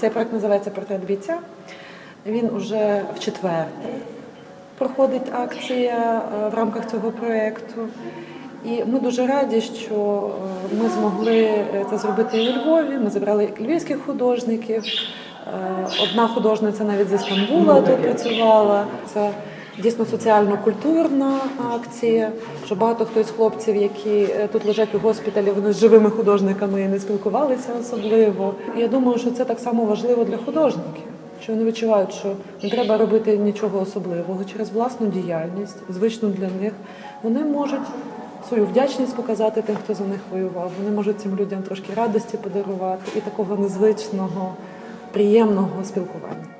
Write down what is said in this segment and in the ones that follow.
Цей проект називається Портрет бійця. Він уже в четверте проходить акція е, в рамках цього проєкту. І ми дуже раді, що е, ми змогли е, це зробити і у Львові. Ми зібрали львівських художників. Одна художниця навіть з Стамбула тут працювала. Це дійсно соціально-культурна акція. Що багато хто із хлопців, які е, тут лежать у госпіталі, вони з живими художниками не спілкувалися особливо. Я думаю, що це так само важливо для художників. Що вони відчувають, що не треба робити нічого особливого через власну діяльність, звичну для них. Вони можуть свою вдячність показати тим, хто за них воював. Вони можуть цим людям трошки радості подарувати і такого незвичного, приємного спілкування.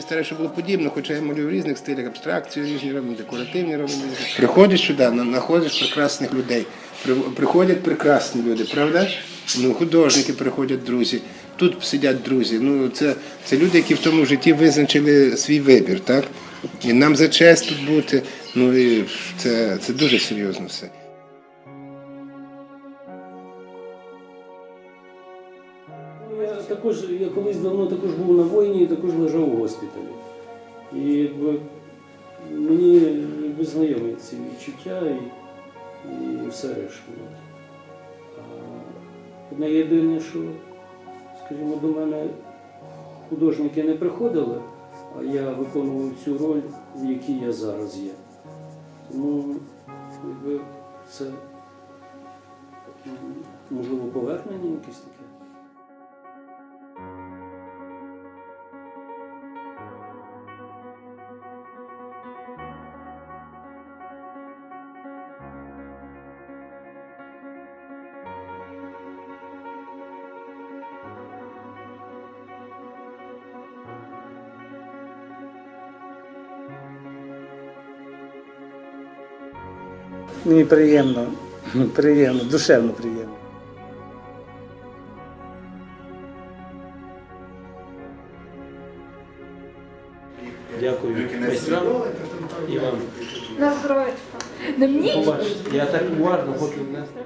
Старе, було подібно, хоча я малюю в різних стилях, абстракцію різні робимо, декоративні робимо. Приходиш сюди, знаходиш прекрасних людей. Приходять прекрасні люди, правда? Ну, художники приходять, друзі. Тут сидять друзі. Ну, це, це люди, які в тому житті визначили свій вибір, так? І нам за честь тут бути. Ну і це, це дуже серйозно все. Я також, я колись давно також був на воїні і також лежав у госпіталі. І якби, мені якби, знайомі ці відчуття і, і все решта. Одне єдине, що, скажімо, до мене художники не приходили, а я виконував цю роль, в якій я зараз є. Тому якби, це можливо повернення якесь таке. Мені приємно, приємно, душевно приємно. Дякую майстрам і вам. На здоров'я. Не мені? Побач, я так уважно хочу внести.